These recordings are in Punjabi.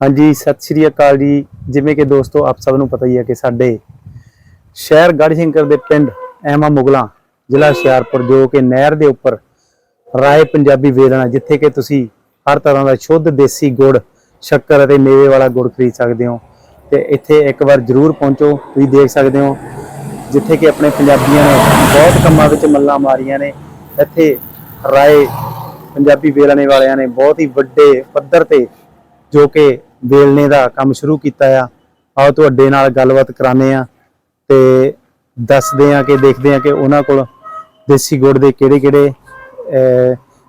ਹਾਂਜੀ, ਸਤਿ ਸ਼੍ਰੀ ਅਕਾਲ ਜੀ। ਜਿਵੇਂ ਕਿ ਦੋਸਤੋ, ਆਪ ਸਭ ਨੂੰ ਪਤਾ ਹੀ ਹੈ ਕਿ ਸਾਡੇ ਸ਼ਹਿਰ ਗੜ੍ਹਸ਼ੰਕਰ ਦੇ ਪਿੰਡ ਐਮਾ ਮੁਗਲਾਂ, ਜ਼ਿਲ੍ਹਾ ਹੁਸ਼ਿਆਰਪੁਰ, ਜੋ ਕਿ ਨਹਿਰ ਦੇ ਉੱਪਰ ਰਾਏ ਪੰਜਾਬੀ ਵੇਲਣਾ, ਜਿੱਥੇ ਕਿ ਤੁਸੀਂ ਹਰ ਤਰ੍ਹਾਂ ਦਾ ਸ਼ੁੱਧ ਦੇਸੀ ਗੁੜ, ਸ਼ੱਕਰ ਅਤੇ ਮੇਵੇ ਵਾਲਾ ਗੁੜ ਖਰੀਦ ਸਕਦੇ ਹੋ। ਤੇ ਇੱਥੇ ਇੱਕ ਵਾਰ ਜ਼ਰੂਰ ਪਹੁੰਚੋ, ਤੁਸੀਂ ਦੇਖ ਸਕਦੇ ਹੋ, ਜਿੱਥੇ ਕਿ ਆਪਣੇ ਪੰਜਾਬੀਆਂ ਨੇ ਬਹੁਤ ਕੰਮਾਂ ਵਿੱਚ ਮੱਲਾਂ ਮਾਰੀਆਂ ਨੇ। ਇੱਥੇ ਰਾਏ ਪੰਜਾਬੀ ਵੇਲਣੇ ਵਾਲਿਆਂ ਨੇ ਬਹੁਤ ਹੀ ਵੱਡੇ ਪੱਧਰ ਤੇ ਜੋ ਕਿ ਵੇਲਣੇ ਦਾ ਕੰਮ ਸ਼ੁਰੂ ਕੀਤਾ ਆ। ਆਓ ਤੁਹਾਡੇ ਨਾਲ ਗੱਲਬਾਤ ਕਰਾਉਂਦੇ ਆ ਤੇ ਦੱਸਦੇ ਆ ਕਿ ਦੇਖਦੇ ਆ ਕਿ ਉਹਨਾਂ ਕੋਲ ਦੇਸੀ ਗੁੜ ਦੇ ਕਿਹੜੇ ਕਿਹੜੇ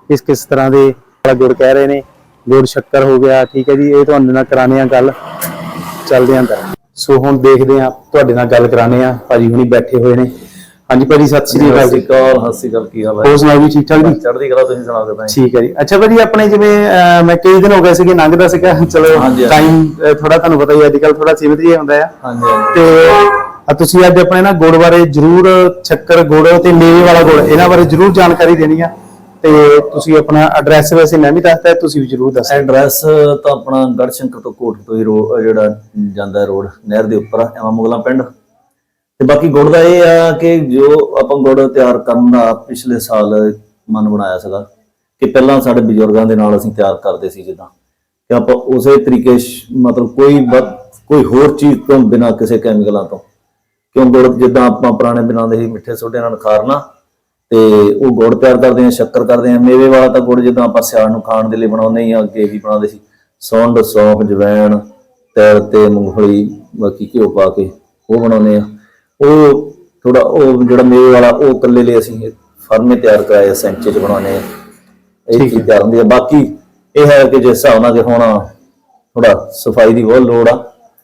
ਕਿਸ ਕਿਸ ਤਰ੍ਹਾਂ ਦੇ ਗੁੜ ਕਹਿ ਰਹੇ ਨੇ। ਗੁੜ ਸ਼ੱਕਰ ਹੋ ਗਿਆ, ਠੀਕ ਹੈ ਜੀ, ਇਹ ਤੁਹਾਡੇ ਨਾਲ ਕਰਾਉਂਦੇ ਆ ਗੱਲ। ਚੱਲਦੇ ਆਂ ਅੰਦਰ। ਸੋ ਹੁਣ ਦੇਖਦੇ ਆ ਤੁਹਾਡੇ ਨਾਲ ਗੱਲ ਕਰਾਉਂਦੇ ਆ ਭਾਜੀ ਹੁਣੀ ਬੈਠੇ ਹੋਏ ਨੇ। ਹਾਂਜੀ ਭਾਜੀ ਸਤਿ ਸ਼੍ਰੀ ਅਕਾਲ ਜੀ। ਕਾਲ ਹਸੀ ਗੱਲ ਕੀ ਹਾਲ ਹੈ? ਹੋਰ ਸੁਣਾਓ ਜੀ ਠੀਕ ਠਾਕ ਜੀ? ਚੜ੍ਹਦੀ ਕਲਾ ਤੁਸੀਂ ਸੁਣਾਓ ਕਿਦਾਂ ਠੀਕ ਹੈ ਜੀ। ਅੱਛਾ ਭਾਜੀ ਆਪਣੇ ਜਿਵੇਂ ਮੈਂ ਕਈ ਦਿਨ ਹੋ ਗਏ ਸੀਗੇ ਲੰਘਦਾ ਸੀਗਾ। ਚਲੋ। ਟਾਈਮ ਥੋੜਾ ਤੁਹਾਨੂੰ ਪਤਾ ਹੀ ਅੱਜ ਕੱਲ ਥੋੜਾ ਸੀਮਿਤ ਜਿਹਾ ਹੁੰਦਾ ਆ। ਹਾਂਜੀ। ਤੇ ਤੁਸੀਂ ਅੱਜ ਆਪਣੇ ਨਾ ਗੁੜ ਬਾਰੇ ਜਰੂਰ ਸ਼ੱਕਰ ਗੁੜ ਤੇ ਮੇਵੇ ਵਾਲਾ ਗੁੜ ਇਹਨਾਂ ਬਾਰੇ ਜਰੂਰ ਜਾਣਕਾਰੀ ਦੇਣੀ ਆ। ਤੇ ਤੁਸੀਂ ਆਪਣਾ ਐਡਰੈਸ ਵੈਸੇ ਮੈਂ ਵੀ ਦੱਸਦਾ ਤੁਸੀਂ ਵੀ ਜਰੂਰ ਦੱਸੋ। ਐਡਰੈਸ ਤਾਂ ਆਪਣਾ ਗੜਸ਼ੰਕਰ ਤੋਂ ਕੋਟ ਤੋਂ ਹੀ ਜਿਹੜਾ ਜਾਂਦਾ ਹੈ ਰੋਡ ਨਹਿਰ ਦੇ ਉੱਪਰ ਐਵੇਂ ਮੁਗਲਾ ਪਿੰਡ। ਤੇ ਬਾਕੀ ਗੁੜ ਦਾ ਇਹ ਆ ਕਿ ਜੋ ਆਪਾਂ ਗੁੜ ਤਿਆਰ ਕਰਨ ਦਾ ਪਿਛਲੇ ਸਾਲ ਮਨ ਬਣਾਇਆ ਸੀਗਾ ਕਿ ਪਹਿਲਾਂ ਸਾਡੇ ਬਜ਼ੁਰਗਾਂ ਦੇ ਨਾਲ ਅਸੀਂ ਤਿਆਰ ਕਰਦੇ ਸੀ ਜਿੱਦਾਂ ਕਿ ਆਪਾਂ ਉਸੇ ਤਰੀਕੇ ਮਤਲਬ ਕੋਈ ਬ- ਕੋਈ ਹੋਰ ਚੀਜ਼ ਤੋਂ ਬਿਨਾ ਕਿਸੇ ਕੈਮੀਕਲਾਂ ਤੋਂ। ਕਿਉਂ ਗੁੜ ਜਿੱਦਾਂ ਆਪਾਂ ਪੁਰਾਣੇ ਬਣਾਉਂਦੇ ਸੀ ਮਿੱਠੇ ਸੋਡੇ ਨਾਲ ਖਾਰਨਾ ਤੇ ਉਹ ਗੁੜ ਤਿਆਰ ਕਰਦੇ ਆ ਸ਼ੱਕਰ ਕਰਦੇ ਆ ਮੇਵੇ ਵਾਲਾ ਤਾਂ ਗੁੜ ਜਿੱਦਾਂ ਆਪਾਂ ਸਿਆਣ ਨੂੰ ਖਾਣ ਦੇ ਲਈ ਬਣਾਉਂਦੇ ਹੀ ਆ ਅੱਗੇ ਵੀ ਬਣਾਉਂਦੇ ਸੀ। ਸੌਂਡ, ਸੌਂਫ, ਜਵੈਣ, ਤਿਲ ਤੇ ਮੂੰਗਫਲੀ, ਬਾਕੀ ਘਿਓ ਪਾ ਕੇ ਉਹ ਬਣਾਉਂਦੇ ਆ ਉਹ ਥੋੜਾ ਉਹ ਜਿਹੜਾ ਮੇਵੇ ਵਾਲਾ ਉਹ ਇਕੱਲੇ ਲਈ ਅਸੀਂ ਫਰਮੇ ਤਿਆਰ ਕਰਾਏ ਸੈਂਚੇ ਚ ਬਣਾਉਂਦੇ ਆ। ਇਹ ਚੀਜ਼ ਤਿਆਰ ਹੁੰਦੀ ਆ। ਬਾਕੀ ਇਹ ਹੈ ਕਿ ਜਿਸ ਹਿਸਾਬ ਨਾਲ ਕਿ ਹੁਣ ਥੋੜਾ ਸਫ਼ਾਈ ਦੀ ਬਹੁਤ ਲੋੜ ਆ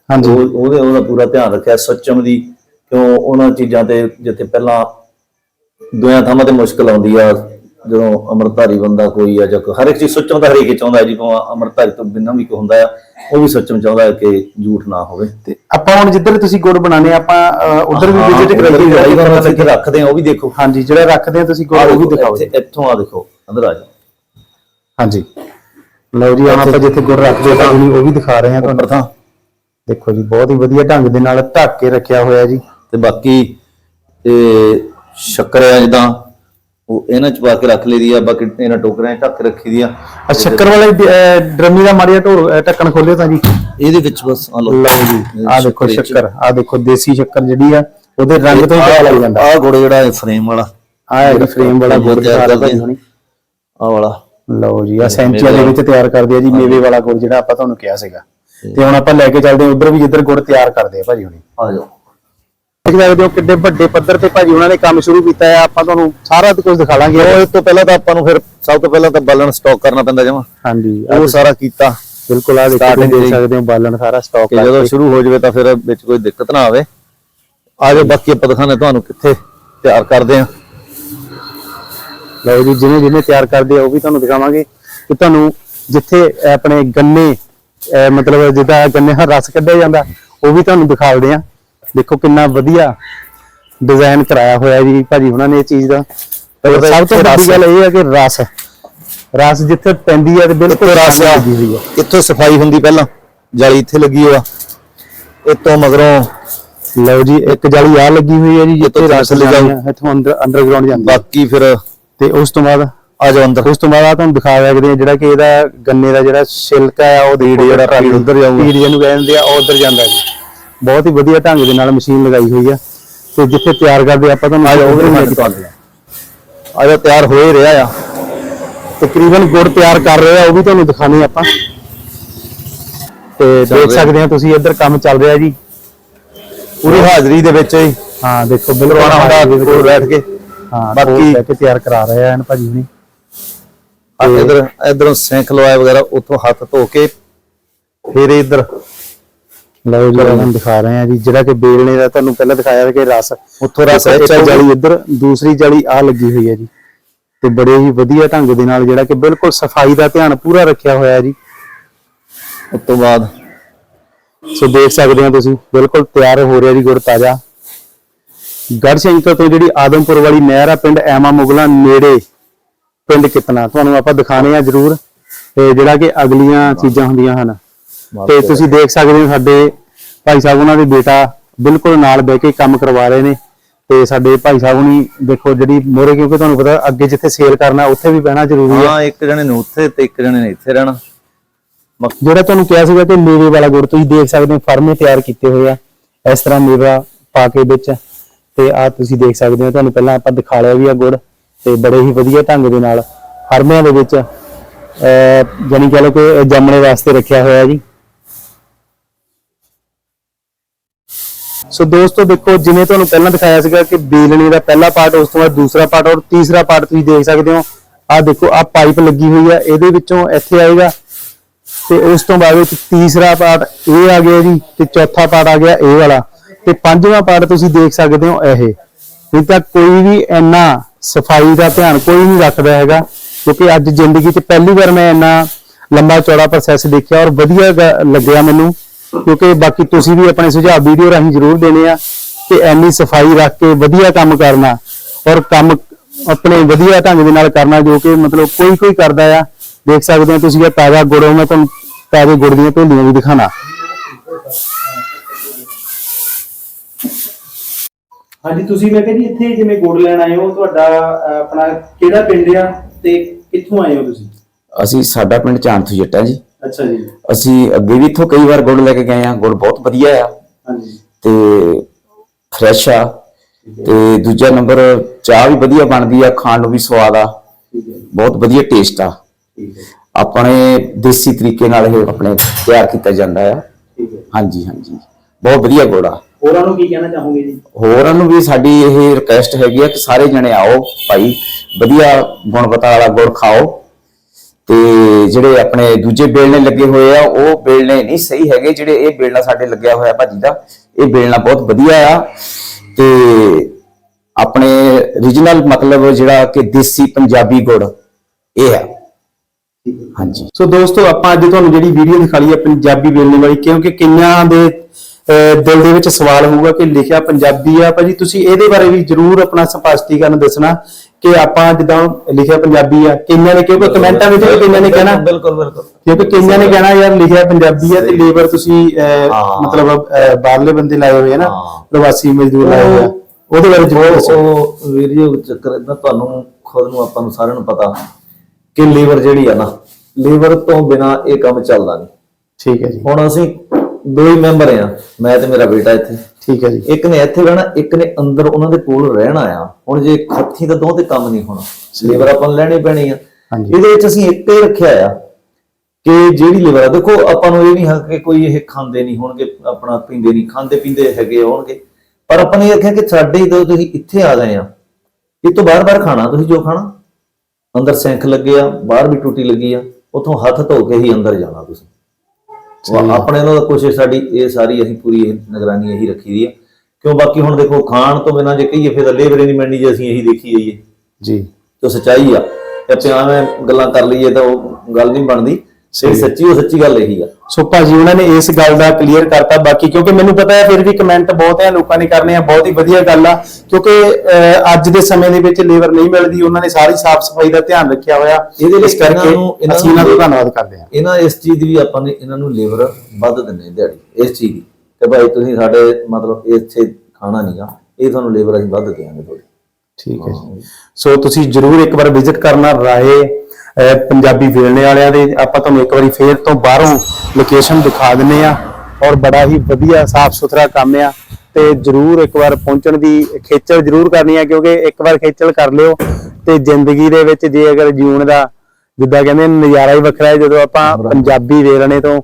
ਹਾਂਜੀ। ਉਹ- ਉਹਦੇ ਉਹਦਾ ਪੂਰਾ ਧਿਆਨ ਰੱਖਿਆ ਸੱਚਮ ਦੀ ਕਿਉਂ ਉਹਨਾਂ ਚੀਜ਼ਾਂ ਤੇ ਜਿੱਥੇ ਪਹਿਲਾਂ ਦੁਨੀਆਂ ਥਾਵਾਂ ਤੇ ਮੁਸ਼ਕਲ ਆਉਂਦੀ ਆ ਜਦੋਂ ਅਮਰਧਾਰੀ ਬੰਦਾ ਕੋਈ ਆ ਜਾਂ ਹਰ ਇੱਕ ਚੀਜ਼ ਸੱਚਮ ਦਾ ਹਰੇਕ ਚਾਹੁੰਦਾ ਜੀ ਭਾਵੇਂ ਅਮਰਧਾਰੀ ਤੋਂ ਬਿਨਾਂ ਵੀ ਕੋਈ ਹੁੰਦਾ ਆ ਉਹ ਵੀ ਸੱਚਮ ਚਾਹੁੰਦਾ ਕਿ ਝੂਠ ਨਾ ਹੋਵੇ। ਤੇ ਆਪਾਂ ਹੁਣ ਜਿੱਧਰ ਤੁਸੀਂ ਗੁੜ ਆ ਆਪਾਂ ਉਧਰ ਵੀ ਵਿਜ਼ਿਟ ਕਰਾਈਏ। ਕਰਾਈ ਵਾਰ ਅਸੀਂ ਇੱਥੇ ਰੱਖਦੇ ਆ ਉਹ ਵੀ ਦੇਖੋ। ਹਾਂਜੀ ਜਿਹੜਾ ਰੱਖਦੇ ਆ ਤੁਸੀਂ ਗੁੜ ਉਹ ਵੀ ਦਿਖਾਓ। ਜੀ ਇੱਥੇ- ਆ ਦੇਖੋ ਅੰਦਰ ਆ ਜਾਓ। ਹਾਂਜੀ। ਲਓ ਜੀ ਆਪਾਂ ਜਿੱਥੇ ਗੁੜ ਰੱਖਦੇ ਆ ਉਹ ਵੀ ਦਿਖਾ ਰਹੇ ਆ ਤੁਹਾਨੂੰ। ਤਾਂ। ਦੇਖੋ ਜੀ ਬਹੁਤ ਹੀ ਵਧੀਆ ਢੰਗ ਦੇ ਨਾਲ ਢੱਕ ਕੇ ਰੱਖਿਆ ਹੋਇਆ ਜੀ। ਤੇ ਬਾਕੀ ਇਹ ਸ਼ੱਕਰ ਆ ਜਿੱਦਾਂ। ਉਹ ਇਹਨਾਂ ਚ ਪਾ ਕੇ ਰੱਖ ਲਈਦੀ ਆ ਬਾਕੀ ਇਹਨਾਂ ਟੋਕਰਿਆਂ 'ਚ ਢੱਕ ਰੱਖੀ ਦੀ ਆ। ਆ ਸ਼ੱਕਰ ਵਾਲੇ ਡ- ਅਹ ਡਰਮੀ ਦਾ ਮਾੜੀਆ ਢੋਲ ਢੱਕਣ ਖੋਲਿਓ ਤਾਂ ਜੀ। ਇਹਦੇ ਵਿੱਚ ਬਸ ਆ ਲਓ। ਲਓ ਜੀ ਆ ਦੇਖੋ ਸ਼ੱਕਰ ਆ ਦੇਖੋ ਦੇਸੀ ਸ਼ੱਕਰ ਜਿਹੜੀ ਆ ਉਹਦੇ ਰੰਗ ਤੋਂ ਹੀ ਪਤਾ ਲੱਗ ਜਾਂਦਾ। ਆਹ ਗੁੜ ਜਿਹੜਾ ਫਰੇਮ ਵਾਲਾ। ਆ ਹੈਗਾ ਫਰੇਮ ਵਾਲਾ ਗੁੜ ਤਿਆਰ ਕਰਦੇ ਆ। ਹੁਣੀ ਆਹ ਵਾਲਾ। ਲਓ ਜੀ ਆ ਸੈਂਚੀਆਂ ਦੇ ਵਿੱਚ ਤਿਆਰ ਕਰਦੇ ਆ ਜੀ ਮੇਵੇ ਵਾਲਾ ਗੁੜ ਜਿਹੜਾ ਆਪਾਂ ਤੁਹਾਨੂੰ ਕਿਹਾ ਸੀਗਾ। ਤੇ ਹੁਣ ਆਪਾਂ ਲੈ ਕੇ ਚੱਲਦੇ ਆ ਉਧਰ ਵੀ ਜਿੱਧਰ ਗੁੜ ਤਿਆਰ ਕਰਦੇ ਆ ਭਾਜੀ ਹੁਣੀ। ਆ ਜਾਓ। ਦੇਖ ਸਕਦੇ ਹੋ ਕਿੱਡੇ ਵੱਡੇ ਪੱਧਰ ਤੇ ਭਾਜੀ ਉਹਨਾਂ ਨੇ ਕੰਮ ਸ਼ੁਰੂ ਕੀਤਾ ਹੈ। ਆਪਾਂ ਤੁਹਾਨੂੰ ਸਾਰਾ ਕੁਝ ਦਿਖਾ ਲਾਂਗੇ। ਉਹ ਇਸ ਤੋਂ ਪਹਿਲਾਂ ਤਾਂ ਆਪਾਂ ਨੂੰ ਫਿਰ ਸਭ ਤੋਂ ਪਹਿਲਾਂ ਤਾਂ ਬਾਲਣ ਸਟਾਕ ਕਰਨਾ ਪੈਂਦਾ ਜਮਾ। ਹਾਂਜੀ ਉਹ ਸਾਰਾ ਕੀਤਾ। ਬਿਲਕੁਲ ਆ ਦੇਖੋ। ਸਕਦੇ ਹੋ ਬਾਲਣ ਸਾਰਾ ਸਟਾਕ ਕਿ ਜਦੋਂ ਸ਼ੁਰੂ ਹੋ ਜਾਵੇ ਤਾਂ ਫਿਰ ਵਿੱਚ ਕੋਈ ਦਿੱਕਤ ਨਾ ਆਵੇ। ਆ ਜਾਓ ਬਾਕੀ ਆਪਾਂ ਦਿਖਾਣੇ ਤੁਹਾਨੂੰ ਕਿੱਥੇ ਤਿਆਰ ਕਰਦੇ ਆ ਲਓ ਜੀ ਜਿਵੇਂ ਜਿਵੇਂ ਤਿਆਰ ਕਰਦੇ ਆ ਉਹ ਵੀ ਤੁਹਾਨੂੰ ਦਿਖਾਵਾਂਗੇ ਕਿ ਤੁਹਾਨੂੰ ਜਿੱਥੇ ਆਪਣੇ ਗੰਨੇ ਮਤਲਬ ਜਿੱਦਾਂ ਗੰਨੇ ਦਾ ਰਸ ਕੱਢਿਆ ਜਾਂਦਾ ਉਹ ਵੀ ਤੁਹਾਨੂੰ ਦਿਖਾਉਂਦੇ ਆ ਦੇਖੋ ਕਿੰਨਾ ਵਧੀਆ ਡਿਜ਼ਾਈਨ ਕਰਾਇਆ ਹੋਇਆ ਜੀ ਭਾਜੀ ਉਹਨਾਂ ਨੇ ਇਹ ਚੀਜ਼ ਦਾ। ਸਭ ਤੋਂ ਵੱਡੀ ਗੱਲ ਇਹ ਹੈ ਕਿ ਰਸ ਰਸ ਜਿੱਥੇ ਪੈਂਦੀ ਹੈ ਤੇ ਬਿਲਕੁਲ ਰਸ ਲੱਗੀ ਹੋਈ ਹੈ। ਇੱਥੋਂ ਸਫ਼ਾਈ ਹੁੰਦੀ ਪਹਿਲਾਂ ਜਾਲੀ ਇੱਥੇ ਲੱਗੀ ਹੋਆ। ਇੱਥੋਂ ਮਗਰੋਂ ਲਓ ਜੀ ਇੱਕ ਜਾਲੀ ਆ ਲੱਗੀ ਹੋਈ ਹੈ ਜੀ ਜਿੱਥੇ ਰਸ ਲੈ ਜਾਓ। ਇੱਥੋਂ ਅੰਦਰ ਅੰਡਰਗਰਾਉਂਡ ਜਾਂਦਾ ਬਾਕੀ ਫਿਰ ਤੇ ਉਸ ਤੋਂ ਬਾਅਦ ਆ ਜਾਓ ਅੰਦਰ। ਉਸ ਤੋਂ ਬਾਅਦ ਆ ਤੁਹਾਨੂੰ ਦਿਖਾ ਸਕਦੇ ਆ ਜਿਹੜਾ ਕਿ ਇਹਦਾ ਗੰਨੇ ਦਾ ਜਿਹੜਾ ਛਿਲਕਾ ਆ ਉਹ ਜਿਹੜਾ ਪੀੜ ਉੱਧਰ ਜਾਊਗਾ। ਪੀੜ ਜਿਹਨੂੰ ਕਹਿੰਦੇ ਆ ਉਹ ਉੱਧਰ ਜਾਂਦਾ ਜੀ। ਬਹੁਤ ਹੀ ਵਧੀਆ ਢੰਗ ਦੇ ਨਾਲ ਮਸ਼ੀਨ ਲਗਾਈ ਹੋਈ ਆ। ਤੇ ਜਿੱਥੇ ਤਿਆਰ ਕਰਦੇ ਆਪਾਂ ਤੁਹਾਨੂੰ ਆ ਜਾਓ ਆ। ਜਾਓ ਤਿਆਰ ਹੋ ਹੀ ਰਿਹਾ ਆ। ਤਕਰੀਬਨ ਗੁੜ ਤਿਆਰ ਕਰ ਰਹੇ ਆ ਉਹ ਵੀ ਤੁਹਾਨੂੰ ਦਿਖਾਣੇ ਆਪਾਂ। ਤੇ ਦੇਖ। ਸਕਦੇ ਆ ਤੁਸੀਂ ਇੱਧਰ ਕੰਮ ਚੱਲ ਰਿਹਾ ਜੀ। ਪੂਰੀ ਹਾਜ਼ਰੀ ਦੇ ਵਿੱਚ ਹੀ। ਹਾਂ ਦੇਖੋ ਬਿਲਕੁਲ ਪੁਰਾਣਾ ਹੁੰਦਾ ਕੋਲ ਬੈਠ ਕੇ। ਹਾਂ ਬਾਕੀ- ਬਾਕੀ ਕੇ ਤਿਆਰ ਕਰਾ ਰਹੇ ਆ ਇਹਨਾਂ ਭਾਜੀ ਹੁਣੀ। ਆ ਇਧਰ ਇਧਰੋਂ ਸੈਂਕ ਲਵਾਇਆ ਵਗੈਰਾ ਉੱਥੋਂ ਹੱਥ ਧੋ ਕੇ ਫਿਰ ਇਧਰ ਲਓ ਜੀ ਤੁਹਾਨੂੰ ਦਿਖਾ ਰਹੇ ਆ ਜੀ ਜਿਹੜਾ ਕਿ ਬੇਲਣੇ ਦਾ ਤੁਹਾਨੂੰ ਪਹਿਲਾਂ ਦਿਖਾਇਆ ਕਿ ਰਸ ਉੱਥੋਂ ਰਸ ਇੱਥੋਂ ਜਾਲੀ ਇੱਧਰ ਦੂਸਰੀ ਜਾਲੀ ਆ ਲੱਗੀ ਹੋਈ ਹੈ ਜੀ। ਤੇ ਬੜੇ ਹੀ ਵਧੀਆ ਢੰਗ ਦੇ ਨਾਲ ਜਿਹੜਾ ਕਿ ਬਿਲਕੁਲ ਸਫ਼ਾਈ ਦਾ ਧਿਆਨ ਪੂਰਾ ਰੱਖਿਆ ਹੋਇਆ ਜੀ। ਉਸ ਤੋਂ ਬਾਅਦ ਸੋ ਦੇਖ ਸਕਦੇ ਹੋ ਤੁਸੀਂ ਬਿਲਕੁਲ ਤਿਆਰ ਹੋ ਰਿਹਾ ਜੀ ਗੁੜ ਤਾਜ਼ਾ ਗੜਸ਼ੰਕਰ ਤੋਂ ਜਿਹੜੀ ਆਦਮਪੁਰ ਵਾਲੀ ਨਹਿਰ ਆ ਪਿੰਡ ਐਮਾ ਮੁਗਲਾ ਨੇੜੇ। ਪਿੰਡ ਕਿਤਨਾ? ਤੁਹਾਨੂੰ ਆਪਾਂ ਦਿਖਾਣੇ ਆ ਜਰੂਰ। ਤੇ ਜਿਹੜਾ ਕਿ ਅਗਲੀਆਂ ਚੀਜ਼ਾਂ ਹੁੰਦੀਆਂ ਹਨ। ਤੇ। ਤੁਸੀਂ ਦੇਖ ਸਕਦੇ ਹੋ ਸਾਡੇ ਭਾਈ ਸਾਹਿਬ ਉਹਨਾਂ ਦੇ ਬੇਟਾ ਬਿਲਕੁਲ ਨਾਲ ਬਹਿ ਕੇ ਕੰਮ ਕਰਵਾ ਰਹੇ ਨੇ। ਤੇ ਸਾਡੇ ਭਾਈ ਸਾਹਿਬ ਹੁਣੀ ਦੇਖੋ ਜਿਹੜੀ ਮੋਰੇ ਕਿਉਂਕਿ ਤੁਹਾਨੂੰ ਪਤਾ ਅੱਗੇ ਜਿੱਥੇ ਸੇਲ ਕਰਨਾ ਉੱਥੇ ਵੀ ਬਹਿਣਾ ਜ਼ਰੂਰੀ ਹੈ ਹਾਂ ਇੱਕ ਜਣੇ ਨੇ ਉੱਥੇ ਤੇ ਇੱਕ ਜਣੇ ਨੇ ਇੱਥੇ ਰਹਿਣਾ। ਜਿਹੜਾ ਤੁਹਾਨੂੰ ਕਿਹਾ ਸੀਗਾ ਕਿ ਮੇਵੇ ਵਾਲਾ ਗੁੜ ਤੁਸੀਂ ਦੇਖ ਸਕਦੇ ਹੋ ਫਰਮੇ ਤਿਆਰ ਕੀਤੇ ਹੋਏ ਆ। ਇਸ ਤਰ੍ਹਾਂ ਮੇਵਾ ਪਾ ਕੇ ਵਿੱਚ ਤੇ ਆ ਤੁਸੀਂ ਦੇਖ ਸਕਦੇ ਹੋ ਤੁਹਾਨੂੰ ਪਹਿਲਾਂ ਆਪਾਂ ਦਿਖਾ ਲਿਆ ਵੀ ਆ ਗੁੜ ਤੇ ਬੜੇ ਹੀ ਵਧੀਆ ਢੰਗ ਦੇ ਨਾਲ ਫਰਮਿਆਂ ਦੇ ਵਿੱਚ ਜਾਨੀ ਕਹ ਲਓ ਕਿ ਜੰਮਣੇ ਵਾਸਤੇ ਰੱਖਿਆ ਹੋਇਆ ਜੀ। ਸੋ ਦੋਸਤੋ, ਦੇਖੋ, ਜਿਵੇਂ ਤੁਹਾਨੂੰ ਪਹਿਲਾਂ ਦਿਖਾਇਆ ਸੀਗਾ ਕਿ ਬੇਲਣੇ ਦਾ ਪਹਿਲਾ ਪਾਰਟ ਉਸ ਤੋਂ ਬਾਅਦ ਦੂਸਰਾ ਪਾਰਟ ਔਰ ਤੀਸਰਾ ਪਾਰਟ ਤੁਸੀਂ ਦੇਖ ਸਕਦੇ ਹੋ। ਆ ਦੇਖੋ ਆ ਪਾਈਪ ਲੱਗੀ ਹੋਈ ਆ, ਇਹਦੇ ਵਿੱਚੋਂ ਇੱਥੇ ਆਏਗਾ। ਤੇ ਉਸ ਤੋਂ ਬਾਅਦ ਵਿੱਚ ਤੀਸਰਾ ਪਾਰਟ ਇਹ ਆ ਗਿਆ ਜੀ, ਤੇ ਚੌਥਾ ਪਾਰਟ ਆ ਗਿਆ, ਇਹ ਵਾਲਾ। ਤੇ ਪੰਜਵਾਂ ਪਾਰਟ ਤੁਸੀਂ ਦੇਖ ਸਕਦੇ ਹੋ, ਇਹ। ਨਹੀਂ ਤਾਂ ਕੋਈ ਵੀ ਇੰਨਾ ਸਫ਼ਾਈ ਦਾ ਧਿਆਨ ਕੋਈ ਨਹੀਂ ਰੱਖਦਾ ਹੈਗਾ, ਕਿਉਂਕਿ ਅੱਜ ਜ਼ਿੰਦਗੀ 'ਚ ਪਹਿਲੀ ਵਾਰ ਮੈਂ ਇੰਨਾ ਲੰਬਾ ਚੌੜਾ ਪ੍ਰੋਸੈਸ ਦੇਖਿਆ ਔਰ ਵਧੀਆ ਲੱਗਿਆ ਮੈਨੂੰ। ਕਿਉਂਕਿ ਬਾਕੀ ਤੁਸੀਂ ਵੀ ਆਪਣੇ ਸੁਝਾਅ ਵੀਡੀਓ ਰਾਹੀਂ ਜ਼ਰੂਰ ਦੇਣੇ ਆ ਕਿ ਇੰਨੀ ਸਫ਼ਾਈ ਰੱਖ ਕੇ ਵਧੀਆ ਕੰਮ ਕਰਨਾ ਔਰ ਕੰਮ ਆਪਣੇ ਵਧੀਆ ਢੰਗ ਦੇ ਨਾਲ ਕਰਨਾ ਜੋ ਕਿ ਮਤਲਬ ਕੋਈ ਕੋਈ ਕਰਦਾ ਆ। ਦੇਖ ਸਕਦੇ ਹੋ ਤੁਸੀਂ ਇਹ ਤਾਜ਼ਾ ਗੁੜ ਮੈਂ ਤੁਹਾਨੂੰ ਤਾਜ਼ੇ ਗੁੜ ਦੀਆਂ ਢੋਲੀਆਂ ਵੀ ਦਿਖਾਣਾ। ਹਾਂਜੀ ਤੁਸੀਂ ਮੈਂ ਕਹਿੰਦੀ ਇੱਥੇ ਜਿਵੇਂ ਗੁੜ ਲੈਣ ਆਏ ਹੋ ਤੁਹਾਡਾ ਆਪਣਾ ਕਿਹੜਾ ਪਿੰਡ ਆ ਤੇ ਕਿੱਥੋਂ ਆਏ ਹੋ ਤੁਸੀਂ? ਅਸੀਂ ਸਾਡਾ ਪਿੰਡ ਚਾਂਥੂ ਜੱਟਾ ਜੀ। ਅੱਛਾ ਜੀ। ਅਸੀਂ ਅੱਗੇ ਵੀ ਇੱਥੋਂ ਕਈ ਵਾਰ ਗੁੜ ਲੈ ਕੇ ਗਏ ਆ ਗੁੜ ਬਹੁਤ ਵਧੀਆ ਆ। ਹਾਂਜੀ। ਤੇ ਫਰੈਸ਼ ਆ। ਤੇ ਦੂਜਾ ਨੰਬਰ ਚਾਹ ਵੀ ਵਧੀਆ ਬਣਦੀ ਆ ਖਾਣ ਨੂੰ ਵੀ ਸਵਾਦ ਆ। ਠੀਕ ਹੈ। ਬਹੁਤ ਵਧੀਆ ਟੇਸਟ ਆ। ਠੀਕ ਹੈ। ਆਪਣੇ ਦੇਸੀ ਤਰੀਕੇ ਨਾਲ ਇਹ ਆਪਣੇ ਤਿਆਰ ਕੀਤਾ ਜਾਂਦਾ ਆ। ਠੀਕ ਹੈ। ਹਾਂਜੀ ਹਾਂਜੀ। ਬਹੁਤ ਵਧੀਆ ਗੁੜ ਆ। ਹੋਰਾਂ ਨੂੰ ਕੀ ਕਹਿਣਾ ਚਾਹੋਗੇ ਜੀ? ਹੋਰਾਂ ਨੂੰ ਵੀ ਸਾਡੀ ਇਹ ਰਿਕੁਐਸਟ ਹੈਗੀ ਆ ਕਿ ਸਾਰੇ ਜਣੇ ਆਓ ਭਾਈ ਵਧੀਆ ਗੁਣਵੱਤਾ ਵਾਲਾ ਗੁੜ ਖਾਓ। ਤੇ ਜਿਹੜੇ ਆਪਣੇ ਦੂਜੇ ਬੇਲਣੇ ਲੱਗੇ ਹੋਏ ਆ ਉਹ ਬੇਲਣੇ ਨਹੀਂ ਸਹੀ ਹੈਗੇ ਜਿਹੜੇ ਇਹ ਬੇਲਣਾ ਸਾਡੇ ਲੱਗਿਆ ਹੋਇਆ ਭਾਜੀ ਦਾ। ਇਹ ਬੇਲਣਾ ਬਹੁਤ ਵਧੀਆ ਆ ਤੇ ਆਪਣੇ ਰੀਜਨਲ ਮਤਲਬ ਜਿਹੜਾ ਕਿ ਦੇਸੀ ਪੰਜਾਬੀ ਗੁੜ ਇਹ ਆ। ਹਾਂਜੀ। ਸੋ ਦੋਸਤੋ ਆਪਾਂ ਅੱਜ ਤੁਹਾਨੂੰ ਜਿਹੜੀ ਵੀਡੀਓ ਦਿਖਾਈ ਹੈ ਪੰਜਾਬੀ ਬੋਲਣ ਵਾਲੀ ਕਿਉਂਕਿ ਕਈਆਂ ਦੇ ਅਹ, ਦਿਲ ਦੇ ਵਿੱਚ ਸਵਾਲ ਹੋਊਗਾ ਕਿ ਲਿਖਿਆ ਪੰਜਾਬੀ ਆ। ਭਾਜੀ ਤੁਸੀਂ ਇਹਦੇ ਬਾਰੇ ਵੀ ਜਰੂਰ ਆਪਣਾ ਸਪਸ਼ਟੀਕਰਨ ਦੱਸਣਾ। ਕਿ ਆਪਾਂ ਜਿੱਦਾਂ ਲਿਖਿਆ ਪੰਜਾਬੀ ਆ ਕਈਆਂ ਨੇ ਕਿਉਂਕਿ ਕਮੈਂਟਾਂ ਵਿੱਚ ਵੀ ਕਈਆਂ ਨੇ ਕਹਿਣਾ? ਬਿਲਕੁਲ ਬਿਲਕੁਲ। ਕਿਉਂਕਿ ਕਈਆਂ ਨੇ ਕਹਿਣਾ ਯਾਰ ਲਿਖਿਆ ਪੰਜਾਬੀ ਆ ਤੇ ਲੇਬਰ ਤੁਸੀਂ। ਮਤਲਬ ਬਾਹਰਲੇ ਬੰਦੇ ਲਾਏ ਹੋਏ ਆ ਨਾ। ਪ੍ਰਵਾਸੀ ਮਜ਼ਦੂਰ ਲਾਏ ਹੋਏ ਆ। ਉਹਦੇ ਬਾਰੇ ਦੱਸੋ। ਉਹ ਵੀਡੀਓ ਚੱਕਰ ਇਦਾਂ ਤੁਹਾਨੂੰ ਖੁਦ ਨੂੰ ਆਪਾਂ ਨੂੰ ਸਾਰਿਆਂ ਨੂੰ ਪਤਾ ਕਿ ਲੀਵਰ ਜਿਹੜੀ ਆ ਨਾ ਲੀਵਰ ਤੋਂ ਬਿਨਾ ਇਹ ਕੰਮ ਚੱਲਦਾ ਨਹੀਂ। ਠੀਕ ਹੈ ਜੀ। ਹੁਣ ਅਸੀਂ ਦੋ ਹੀ ਮੈਂਬਰ ਆ ਮੈਂ ਤੇ ਮੇਰਾ ਬੇਟਾ ਇੱਥੇ। ਠੀਕ ਹੈ ਜੀ। ਇੱਕ ਨੇ ਇੱਥੇ ਰਹਿਣਾ ਇੱਕ ਨੇ ਅੰਦਰ ਉਹਨਾਂ ਦੇ ਕੋਲ ਰਹਿਣਾ ਆ। ਹੁਣ ਜੇ ਖੱਤੀ ਤਾਂ ਦੋ ਤੇ ਕੰਮ ਨਹੀਂ ਹੋਣਾ ਲੀਵਰ ਆਪਾਂ ਨੂੰ ਲੈਣੀ ਪੈਣੀ ਆ। ਇਹਦੇ ਵਿੱਚ ਅਸੀਂ ਇੱਕ ਹੀ ਰੱਖਿਆ ਆ ਕਿ ਜਿਹੜੀ ਲੀਵਰ ਆ ਦੇਖੋ ਆਪਾਂ ਨੂੰ ਇਹ ਨਹੀਂ ਹੈ ਕਿ ਕੋਈ ਇਹ ਖਾਂਦੇ ਨਹੀਂ ਹੋਣਗੇ ਆਪਣਾ ਪੀਂਦੇ ਨਹੀਂ ਖਾਂਦੇ ਪੀਂਦੇ ਹੈਗੇ ਹੋਣਗੇ। ਪਰ ਆਪਾਂ ਨੇ ਆਖਿਆ ਕਿ ਸਾਡੇ ਜਦੋਂ ਤੁਸੀਂ ਇੱਥੇ ਆ ਗਏ ਆ ਇਹ ਤੋਂ ਬਾਰ-ਬਾਰ ਖਾਣਾ ਤੁਸੀਂ ਜੋ ਖਾਣਾ। ਅੰਦਰ ਸੈਂਖ ਲੱਗੇ ਆ ਬਾਹਰ ਵੀ ਟੂਟੀ ਲੱਗੀ ਆ ਉਥੋਂ ਹੱਥ ਧੋ ਕੇ ਹੀ ਅੰਦਰ ਜਾਣਾ ਤੁਸੀਂ। ਉਹ ਆਪਣੇ ਨਾਲ ਕੋਸ਼ਿਸ਼ ਸਾਡੀ ਇਹ ਸਾਰੀ ਅਸੀਂ ਪੂਰੀ ਇਹ ਨਿਗਰਾਨੀ ਇਹੀ ਰੱਖੀ ਦੀ ਆ ਕਿਉਂ ਬਾਕੀ ਹੁਣ ਦੇਖੋ ਖਾਣ ਤੋਂ ਬਿਨਾਂ ਜੇ ਕਹੀਏ ਫਿਰ ਲੇਬਰ ਹੀ ਨਹੀਂ ਮਿਲਣੀ ਜੇ ਅਸੀਂ ਇਹੀ ਦੇਖੀ ਜਾਈਏ। ਜੀ। ਤੇ ਸੱਚਾਈ ਆ। ਤੇ ਆਪਾਂ ਐਵੇਂ ਗੱਲਾਂ ਕਰ ਲਈਏ ਤਾਂ ਉਹ ਗੱਲ ਨਹੀਂ ਬਣਦੀ। ਜਿਹੜੀ ਸੱਚੀ ਉਹ ਸੱਚੀ ਗੱਲ ਇਹੀ ਆ। ਸੋ ਭਾਜੀ ਉਹਨਾਂ ਨੇ ਇਸ ਗੱਲ ਦਾ ਕਲੀਅਰ ਕਰਤਾ। ਬਾਕੀ ਕਿਉਂਕਿ ਮੈਨੂੰ ਪਤਾ ਹੈ ਫਿਰ ਵੀ ਕਮੈਂਟ ਬਹੁਤ ਹੈ ਲੋਕਾਂ ਨੇ ਕਰਨੇ ਆ ਬਹੁਤ ਹੀ ਵਧੀਆ ਗੱਲ ਆ। ਕਿਉਂਕਿ ਅੱਜ ਦੇ ਸਮੇਂ ਦੇ ਵਿੱਚ ਲੇਬਰ ਨਹੀਂ ਮਿਲਦੀ ਉਹਨਾਂ ਨੇ ਸਾਰੀ ਸਾਫ਼ ਸਫ਼ਾਈ ਦਾ ਧਿਆਨ ਰੱਖਿਆ ਹੋਇਆ। ਇਹਦੇ ਲਈ ਕਰਕੇ ਇਹਨਾਂ ਅਸੀਂ ਦਾ ਧੰਨਵਾਦ ਕਰਦੇ ਹਾਂ। ਇਹਨਾਂ ਇਸ ਚੀਜ਼ ਦੀ ਵੀ ਆਪਾਂ ਨੇ ਇਹਨਾਂ ਨੂੰ ਲੇਬਰ ਵੱਧ ਦਿੰਨੇ ਦਿਹਾੜੀ ਇਸ ਚੀਜ਼ ਦੀ। ਤੇ ਭਾਈ ਤੁਸੀਂ ਸਾਡੇ ਮਤਲਬ ਇੱਥੇ ਖਾਣਾ ਨਹੀਂਗਾ ਇਹ ਤੁਹਾਨੂੰ ਲੇਬਰ ਅਸੀਂ ਵੱਧ ਦੇਵਾਂਗੇ ਥੋੜੀ ਠੀਕ ਹੈ ਸੋ ਤੁਸੀਂ ਜਰੂਰ ਇੱਕ ਵਾਰ ਵਿਜ਼ਿਟ ਕਰਨਾ ਰਾਏ ਪੰਜਾਬੀ ਵੇਲਣੇ ਵਾਲਿਆਂ ਦੇ ਆਪਾਂ ਤੁਹਾਨੂੰ ਇੱਕ ਵਾਰੀ ਫੇਰ ਤੋਂ ਬਾਹਰੋਂ ਲੋਕੇਸ਼ਨ ਦਿਖਾ ਦਿੰਨੇ ਆ ਔਰ ਬੜਾ ਹੀ ਵਧੀਆ ਸਾਫ਼ ਸੁਥਰਾ ਕੰਮ ਆ ਤੇ ਜਰੂਰ ਇੱਕ ਵਾਰ ਪਹੁੰਚਣ ਦੀ ਖੇਚਲ ਜਰੂਰ ਕਰਨੀ ਆ ਕਿਉਂਕਿ ਇੱਕ ਵਾਰ ਖੇਚਲ ਕਰ ਲਿਓ ਤੇ ਜ਼ਿੰਦਗੀ ਦੇ ਵਿੱਚ ਜੇ ਅਗਰ ਜੀਉਣ ਦਾ ਜਿੱਦਾਂ ਕਹਿੰਦੇ ਨਜ਼ਾਰਾ ਹੀ ਵੱਖਰਾ ਹੈ ਜਦੋਂ ਆਪਾਂ ਪੰਜਾਬੀ ਵੇਲਣੇ ਤੋਂ